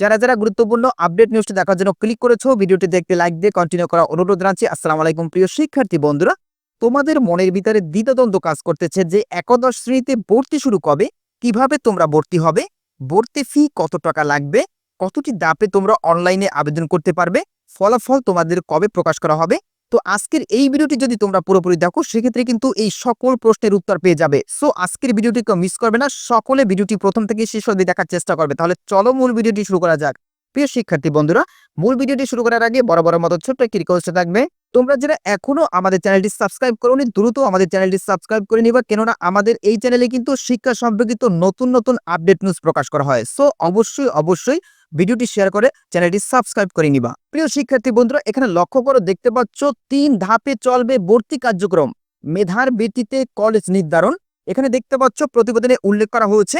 যারা যারা গুরুত্বপূর্ণ আপডেট নিউজটি দেখার জন্য ক্লিক করেছ, ভিডিওটি দেখতে লাইক দিয়ে কন্টিনিউ করা অনুরোধ রাখছি আসসালামু আলাইকুম প্রিয় শিক্ষার্থী বন্ধুরা। তোমাদের মনের ভিতরে দ্বিতদ্বন্দ্ব কাজ করতেছে যে একাদশ শ্রেণীতে ভর্তি শুরু কবে? কীভাবে তোমরা ভর্তি হবে? ভর্তি ফি কত টাকা লাগবে? কতটি দাপে তোমরা অনলাইনে আবেদন করতে পারবে? ফলাফল তোমাদের কবে প্রকাশ করা হবে? তো আজকের এই ভিডিওটি যদি তোমরা পুরোপুরি দেখো, সেক্ষেত্রে কিন্তু এই সকল প্রশ্নের উত্তর পেয়ে যাবে। সো আজকের ভিডিওটি কেউ মিস করবে না, সকলে ভিডিওটি প্রথম থেকে শেষ অবধি দেখার চেষ্টা করবে। তাহলে চলো মূল ভিডিওটি শুরু করা যাক। প্রিয় শিক্ষার্থী বন্ধুরা, মূল ভিডিওটি শুরু করার আগে বড় বড় মতো ছোট্ট একটি রিকোয়েস্ট থাকবে। তোমরা যারা এখনও আমাদের চ্যানেলটি সাবস্ক্রাইব করোনি, দ্রুত আমাদের চ্যানেলটি সাবস্ক্রাইব করে নিবা, কেননা আমাদের এই চ্যানেলে কিন্তু শিক্ষা সম্পর্কিত নতুন নতুন আপডেট নিউজ প্রকাশ করা হয়। সো অবশ্যই অবশ্যই ভিডিওটি শেয়ার করে চ্যানেলটি সাবস্ক্রাইব করে নিবা। প্রিয় শিক্ষার্থী বন্ধুরা, এখানে লক্ষ্য করো, দেখতে পাচ্ছ তিন ধাপে চলবে ভর্তি কার্যক্রম। মেধার ভিত্তিতে কলেজ নির্ধারণ। এখানে দেখতে পাচ্ছ, প্রতিবেদনে উল্লেখ করা হয়েছে,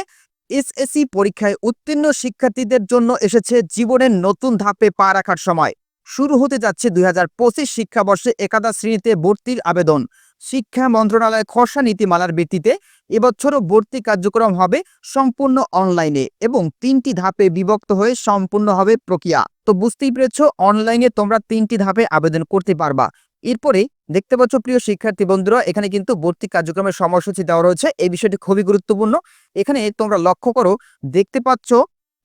এসএসসি পরীক্ষায় উত্তীর্ণ শিক্ষার্থীদের জন্য এসেছে জীবনের নতুন ধাপে পা রাখার সময়। শুরু হতে যাচ্ছে দুই হাজার পঁচিশ শিক্ষাবর্ষে একাদশ শ্রেণীতে ভর্তির আবেদন। শিক্ষা মন্ত্রণালয় খসড়া নীতিমালার ভিত্তিতে এবছরও ভর্তি কার্যক্রম হবে সম্পূর্ণ অনলাইনে এবং তিনটি ধাপে বিভক্ত হয়ে সম্পূর্ণ হবে প্রক্রিয়া। তো বুঝতেই পেরেছ, অনলাইনে তোমরা তিনটি ধাপে আবেদন করতে পারবা। এরপরে দেখতে পাচ্ছ, প্রিয় শিক্ষার্থী বন্ধুরা, এখানে কিন্তু ভর্তি কার্যক্রমের সময়সূচি দেওয়া রয়েছে। এই বিষয়টি খুবই গুরুত্বপূর্ণ। এখানে তোমরা লক্ষ্য করো, দেখতে পাচ্ছ,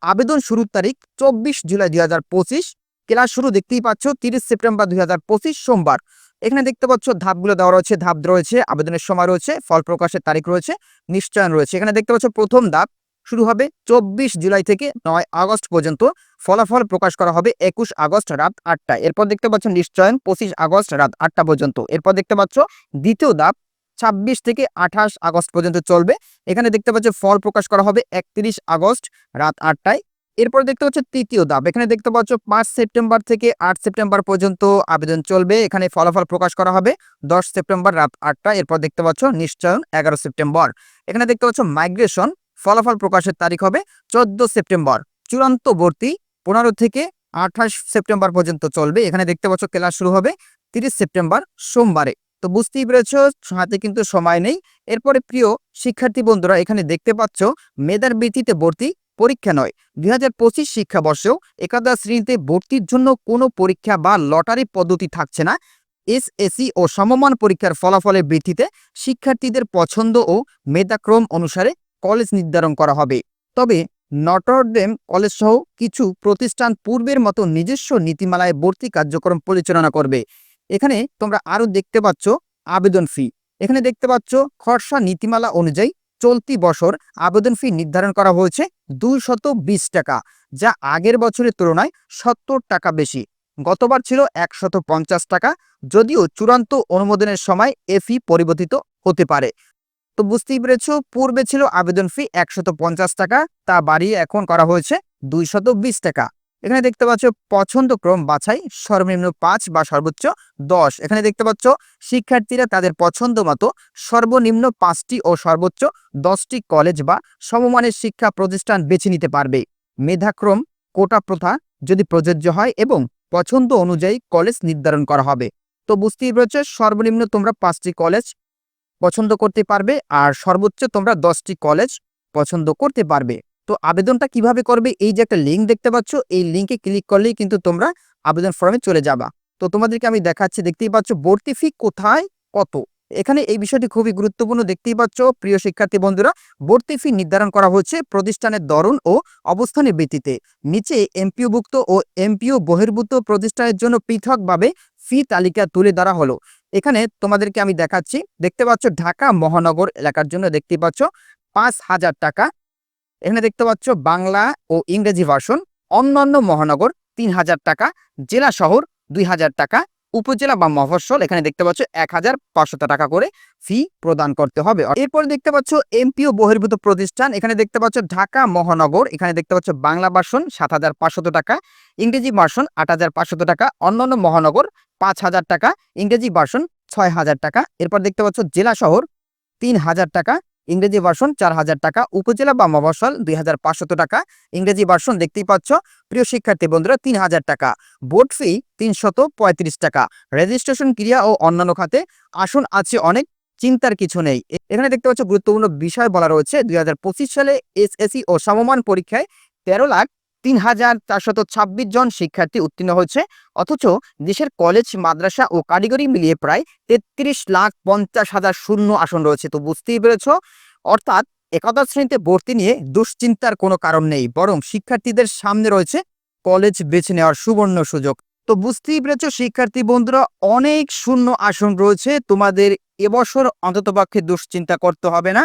আবেদন শুরুর তারিখ চব্বিশ জুলাই দুই হাজার পঁচিশ, ক্লাস শুরু দেখতেই পাচ্ছ, তিরিশ সেপ্টেম্বর দুই হাজার পঁচিশ সোমবার। এখানে দেখতে পাচ্ছ ধাপগুলো দেওয়া রয়েছে, ধাপ রয়েছে, আবেদনের সময় রয়েছে, ফল প্রকাশের তারিখ রয়েছে, নিশ্চয়ন রয়েছে। এখানে দেখতে পাচ্ছ প্রথম ধাপ শুরু হবে চব্বিশ জুলাই থেকে নয় আগস্ট পর্যন্ত। ফলাফল প্রকাশ করা হবে একুশ আগস্ট রাত আটটা। এরপর দেখতে পাচ্ছ নিশ্চয়ন পঁচিশ আগস্ট রাত আটটা পর্যন্ত। এরপর দেখতে পাচ্ছ দ্বিতীয় ধাপ ছাব্বিশ থেকে আঠাশ আগস্ট পর্যন্ত চলবে। এখানে দেখতে পাচ্ছ ফল প্রকাশ করা হবে একত্রিশ আগস্ট রাত আটটায়। এরপর দেখতে পাচ্ছ তৃতীয় ধাপ। এখানে দেখতে পাচ্ছ পাঁচ সেপ্টেম্বর থেকে আট সেপ্টেম্বর পর্যন্ত আবেদন চলবে। এখানে ফলাফল প্রকাশ করা হবে দশ সেপ্টেম্বর রাত আটটা। এরপর দেখতে পাচ্ছ নিশ্চয়ন এগারো সেপ্টেম্বর। এখানে দেখতে পাচ্ছ মাইগ্রেশন, ফলাফল প্রকাশের তারিখ হবে চোদ্দ সেপ্টেম্বর। চূড়ান্ত ভর্তি পনেরো থেকে আঠাশ সেপ্টেম্বর পর্যন্ত চলবে। এখানে দেখতে পাচ্ছ ক্লাস শুরু হবে তিরিশ সেপ্টেম্বর সোমবারে। তো বুঝতেই পেরেছ, হাতে কিন্তু সময় নেই। এরপরে প্রিয় শিক্ষার্থী বন্ধুরা, এখানে দেখতে পাচ্ছ মেধার ভিত্তিতে ভর্তি পরীক্ষা নয়। দুই হাজার পঁচিশ শিক্ষাবর্ষেও একাদশ শ্রেণীতে ভর্তির জন্য কোনো পরীক্ষা বা লটারি পদ্ধতি থাকছে না। এসএসসি ও সমমান পরীক্ষার ফলাফলের ভিত্তিতে শিক্ষার্থীদের পছন্দ ও মেধাক্রম অনুসারে কলেজ নির্ধারণ করা হবে। তবে নটরডেম কলেজ সহ কিছু প্রতিষ্ঠান পূর্বের মতো নিজস্ব নীতিমালায় ভর্তি কার্যক্রম পরিচালনা করবে। এখানে তোমরা আরও দেখতে পাচ্ছ আবেদন ফি। এখানে দেখতে পাচ্ছ খরসা নীতিমালা অনুযায়ী চলতি বছর আবেদন ফি নির্ধারণ করা হয়েছে দুইশত বিশ টাকা, যা আগের বছরের তুলনায় সত্তর টাকা বেশি। গতবার ছিল একশত পঞ্চাশ টাকা, যদিও চূড়ান্ত অনুমোদনের সময় এ ফি পরিবর্তিত হতে পারে। তো বুঝতেই পেরেছ, পূর্বে ছিল আবেদন ফি একশত টাকা, তা বাড়িয়ে এখন করা হয়েছে দুইশত টাকা। এখানে দেখতে পাচ্ছ পছন্দ ক্রম বাছাই, সর্বনিম্ন পাঁচ বা সর্বোচ্চ দশ। এখানে দেখতে পাচ্ছ শিক্ষার্থীরা তাদের পছন্দ মতো সর্বনিম্ন পাঁচটি ও সর্বোচ্চ দশটি কলেজ বা সমমানের শিক্ষা প্রতিষ্ঠান বেছে নিতে পারবে। মেধাক্রম, কোটা প্রথা যদি প্রযোজ্য হয় এবং পছন্দ অনুযায়ী কলেজ নির্ধারণ করা হবে। তো বুঝতেই পেরেছ সর্বনিম্ন তোমরা পাঁচটি কলেজ পছন্দ করতে পারবে আর সর্বোচ্চ তোমরা দশটি কলেজ পছন্দ করতে পারবে। তো আবেদনটা কীভাবে করবে? এই যে একটা লিঙ্ক দেখতে পাচ্ছ, এই লিঙ্কে ক্লিক করলেই কিন্তু তোমরা আবেদন ফর্মে চলে যাবা। তো তোমাদেরকে আমি দেখাচ্ছি, দেখতেই পাচ্ছ ভর্তি ফি কোথায়, কত? এখানে এই বিষয়টি খুবই গুরুত্বপূর্ণ, দেখতেই পাচ্ছ প্রিয় শিক্ষার্থী বন্ধুরা, ভর্তি ফি নির্ধারণ করা হচ্ছে প্রতিষ্ঠানের ধরন ও অবস্থানের ভিত্তিতে নিচে এমপিওভুক্ত ও এমপিও বহির্ভূত প্রতিষ্ঠানের জন্য পৃথকভাবে ফি তালিকা তুলে ধরা হলো। এখানে তোমাদেরকে আমি দেখাচ্ছি, দেখতে পাচ্ছ ঢাকা মহানগর এলাকার জন্য দেখতে পাচ্ছ পাঁচ হাজার টাকা এখানে দেখতে পাচ্ছ বাংলা ও ইংরেজি ভার্সন অন্যান্য মহানগর তিন হাজার টাকা, জেলা শহর দুই হাজার টাকা, উপজেলা বা মফস্বল, এখানে দেখতে পাচ্ছ এক হাজার পাঁচশত টাকা করে ফি প্রদান করতে হবে। এরপর দেখতে পাচ্ছ এমপিও বহির্ভূত প্রতিষ্ঠান, এখানে দেখতে পাচ্ছ ঢাকা মহানগর, এখানে দেখতে পাচ্ছ বাংলা ভার্সন সাত হাজার পাঁচশত টাকা, ইংরেজি ভার্সন আট হাজার পাঁচশত টাকা, অন্যান্য মহানগর পাঁচ হাজার টাকা, ইংরেজি ভার্সন ছয় হাজার টাকা। এরপর দেখতে পাচ্ছ জেলা শহর তিন হাজার টাকা ইংরেজি ভার্সন চার হাজার টাকা, উপজেলা বা মফসল দুই হাজার পাঁচশত টাকা, ইংরেজি ভার্সন দেখতেই পাচ্ছ, প্রিয় শিক্ষার্থী বন্ধুরা, তিন হাজার টাকা। বোর্ড ফি তিনশত পঁয়ত্রিশ টাকা। রেজিস্ট্রেশন ক্রিয়া ও অন্যান্য খাতে আসন, আছে অনেক, চিন্তার কিছু নেই। এখানে দেখতে পাচ্ছ, গুরুত্বপূর্ণ বিষয় বলা রয়েছে, দুই হাজার পঁচিশ সালে এসএসসি ও সমমান পরীক্ষায় তেরো লাখ তিন হাজার চারশত ছাব্বিশ জন শিক্ষার্থী উত্তীর্ণ হয়েছে, অথচ দেশের কলেজ, মাদ্রাসা ও কারিগরি মিলিয়ে প্রায় তেত্রিশ লাখ পঞ্চাশ হাজার শূন্য আসন রয়েছে। তো বুঝতেই পেরেছ? অর্থাৎ একাদশ শ্রেণীতে ভর্তি নিয়ে দুশ্চিন্তার কোনো কারণ নেই, বরং শিক্ষার্থীদের সামনে রয়েছে কলেজ বেছে নেওয়ার সুবর্ণ সুযোগ। তো বুঝতেই পেরেছ শিক্ষার্থী বন্ধুরা, অনেক শূন্য আসন রয়েছে, তোমাদের এবছর অন্ততপক্ষে দুশ্চিন্তা করতে হবে না।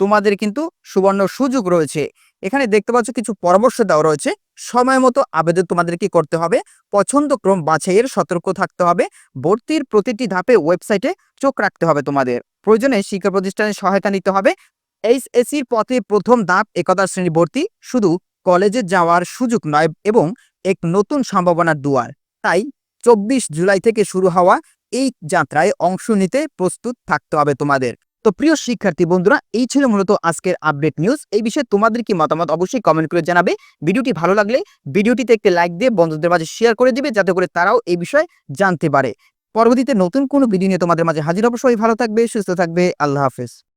তোমাদের কিন্তু সুবর্ণ সুযোগ রয়েছে। এখানে দেখতে পাচ্ছ কিছু পরামর্শ দেওয়া রয়েছে। সময় মতো আবেদন তোমাদের কি করতে হবে। পছন্দক্রম বাছাইয়ের সতর্ক থাকতে হবে। ভর্তির প্রতিটি ধাপে ওয়েবসাইটে চোখ রাখতে হবে তোমাদের। প্রয়োজনে শিক্ষা প্রতিষ্ঠানের সহায়তা নিতে হবে। এইচএসির পথে প্রথম ধাপ একাদশ শ্রেণি ভর্তি। শুধু কলেজে যাওয়ার সুযোগ নয় এবং এক নতুন সম্ভাবনার দুয়ার। তাই চব্বিশ জুলাই থেকে শুরু হওয়া এই যাত্রায় অংশ নিতে প্রস্তুত থাকতে হবে তোমাদের। তো প্রিয় শিক্ষার্থী বন্ধুরা, এই ছিল মূলত আজকের আপডেট নিউজ এই বিষয়ে তোমাদের কি মতামত অবশ্যই কমেন্ট করে জানাবে। ভিডিওটি ভালো লাগলে ভিডিওটিতে একটি লাইক দিয়ে বন্ধুদের মাঝে শেয়ার করে দিবে, যাতে করে তারাও এই বিষয়ে জানতে পারে। পরবর্তীতে নতুন কোনো ভিডিও নিয়ে তোমাদের মাঝে হাজির অবশ্যই ভালো থাকবে, সুস্থ থাকবে। আল্লাহ হাফেজ।